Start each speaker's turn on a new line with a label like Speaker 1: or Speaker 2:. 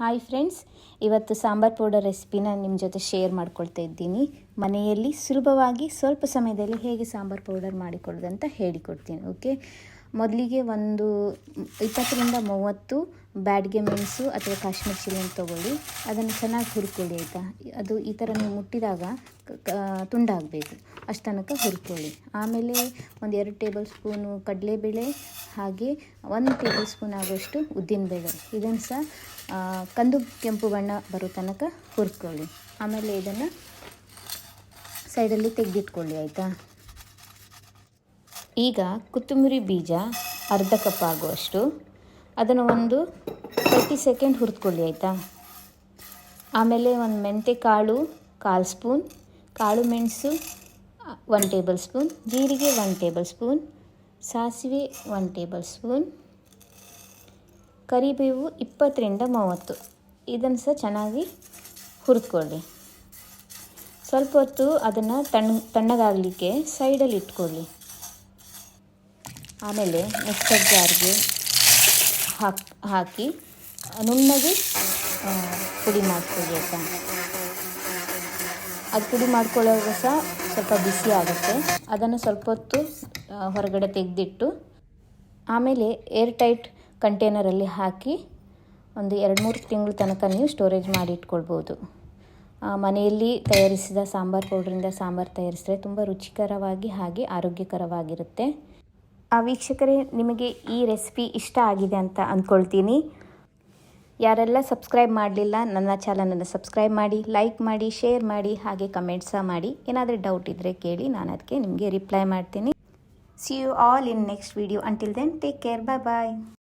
Speaker 1: Hi friends ಇವತ್ತು sambar powder ರೆಸಿಪಿನ ನಿಮ್ಮ ಜೊತೆ ಶೇರ್ ಮಾಡ್ಕೊಳ್ತಾ ಇದ್ದೀನಿ. ಮನೆಯಲ್ಲಿ ಸುಲಭವಾಗಿ ಸ್ವಲ್ಪ ಸಮಯದಲ್ಲಿ ಹೇಗೆ ಸಾಂಬಾರ್ ಪೌಡರ್ ಮಾಡಿಕೊಳ್ಳೋದು ಅಂತ ಹೇಳಿಕೊಡ್ತೀನಿ ಓಕೆ ಮೊದಲಿಗೆ ಒಂದು ಇಪ್ಪತ್ತರಿಂದ ಮೂವತ್ತು ಬ್ಯಾಡ್ಗೆ ಮೆಣಸು ಅಥವಾ ಕಾಶ್ಮೀರ್ ಚಿಲ್ಲಿ ತೊಗೊಳ್ಳಿ. ಅದನ್ನು ಚೆನ್ನಾಗಿ ಹುರ್ಕೊಳ್ಳಿ, ಆಯಿತಾ? ಅದು ಈ ಥರ ನೀವು ಮುಟ್ಟಿದಾಗ ತುಂಡಾಗಬೇಕು. ಅಷ್ಟು ತನಕ ಹುರ್ಕೊಳ್ಳಿ. ಆಮೇಲೆ ಒಂದು ಎರಡು ಟೇಬಲ್ ಸ್ಪೂನು ಕಡಲೆಬೇಳೆ ಹಾಗೆ ಒಂದು ಟೇಬಲ್ ಸ್ಪೂನ್ ಆಗುವಷ್ಟು ಉದ್ದಿನಬೇಳೆ ಇದನ್ನು ಸಹ ಕಂದು ಕೆಂಪು ಬಣ್ಣ ಬರೋ ತನಕ ಹುರ್ಕೊಳ್ಳಿ. ಆಮೇಲೆ ಇದನ್ನು ಸೈಡಲ್ಲಿ ತೆಗೆದಿಟ್ಕೊಳ್ಳಿ, ಆಯಿತಾ? ಈಗ ಕೊತ್ತಂಬರಿ ಬೀಜ ಅರ್ಧ ಕಪ್ ಆಗುವಷ್ಟು, ಅದನ್ನು ಒಂದು ತರ್ಟಿ ಸೆಕೆಂಡ್ ಹುರಿದ್ಕೊಳ್ಳಿ, ಆಯಿತಾ? ಆಮೇಲೆ ಒಂದು ಮೆಂತೆ ಕಾಳು ಕಾಲು ಸ್ಪೂನ್, ಕಾಳು ಮೆಣಸು ಒನ್ ಟೇಬಲ್ ಸ್ಪೂನ್ ಜೀರಿಗೆ ಒನ್ ಟೇಬಲ್ ಸ್ಪೂನ್ ಸಾಸಿವೆ ಒನ್ ಟೇಬಲ್ ಸ್ಪೂನ್, ಕರಿಬೇವು ಇಪ್ಪತ್ತರಿಂದ ಮೂವತ್ತು. ಇದನ್ನು ಸಹ ಚೆನ್ನಾಗಿ ಹುರಿದ್ಕೊಳ್ಳಿ. ಸ್ವಲ್ಪ ಹೊತ್ತು ಅದನ್ನು ತಣ್ಣ, ತಣ್ಣಗಾಗಲಿಕ್ಕೆ ಸೈಡಲ್ಲಿ ಇಟ್ಕೊಳ್ಳಿ. ಆಮೇಲೆ ಮಿಕ್ಸರ್ ಜಾರ್ಗೆ ಹಾಕಿ ಹಾಕಿ ನುಣ್ಣಗೆ ಪುಡಿ ಮಾಡ್ಕೊಳ್ಳಿ ಅದು ಪುಡಿ ಮಾಡ್ಕೊಳ್ಳೋವಾಗ ಸಹ ಸ್ವಲ್ಪ ಬಿಸಿ ಆಗುತ್ತೆ. ಅದನ್ನು ಸ್ವಲ್ಪ ಹೊತ್ತು ಹೊರಗಡೆ ತೆಗೆದಿಟ್ಟು, ಆಮೇಲೆ ಏರ್ ಟೈಟ್ ಕಂಟೈನರಲ್ಲಿ ಹಾಕಿ ಒಂದು ಎರಡು ಮೂರು ತಿಂಗಳ ತನಕ ನೀವು ಸ್ಟೋರೇಜ್ ಮಾಡಿ ಇಟ್ಕೊಳ್ಬೋದು. ಮನೆಯಲ್ಲಿ ತಯಾರಿಸಿದ ಸಾಂಬಾರು ಪೌಡ್ರಿಂದ ಸಾಂಬಾರು ತಯಾರಿಸಿದ್ರೆ ತುಂಬ ರುಚಿಕರವಾಗಿ ಹಾಗೆ ಆರೋಗ್ಯಕರವಾಗಿರುತ್ತೆ. ಆ, ವೀಕ್ಷಕರೇ, ನಿಮಗೆ ಈ ರೆಸಿಪಿ ಇಷ್ಟ ಆಗಿದೆ ಅಂತ ಅಂದ್ಕೊಳ್ತೀನಿ. ಯಾರೆಲ್ಲ ಸಬ್ಸ್ಕ್ರೈಬ್ ಮಾಡಲಿಲ್ಲ, ನನ್ನ ಚಾನಲನ್ನು ಸಬ್ಸ್ಕ್ರೈಬ್ ಮಾಡಿ ಲೈಕ್ ಮಾಡಿ ಶೇರ್ ಮಾಡಿ, ಹಾಗೆ ಕಮೆಂಟ್ ಮಾಡಿ. ಏನಾದರೂ ಡೌಟ್ ಇದ್ದರೆ ಕೇಳಿ, ನಾನು ಅದಕ್ಕೆ ನಿಮಗೆ ರಿಪ್ಲೈ ಮಾಡ್ತೀನಿ. See you all in next video until then take care bye bye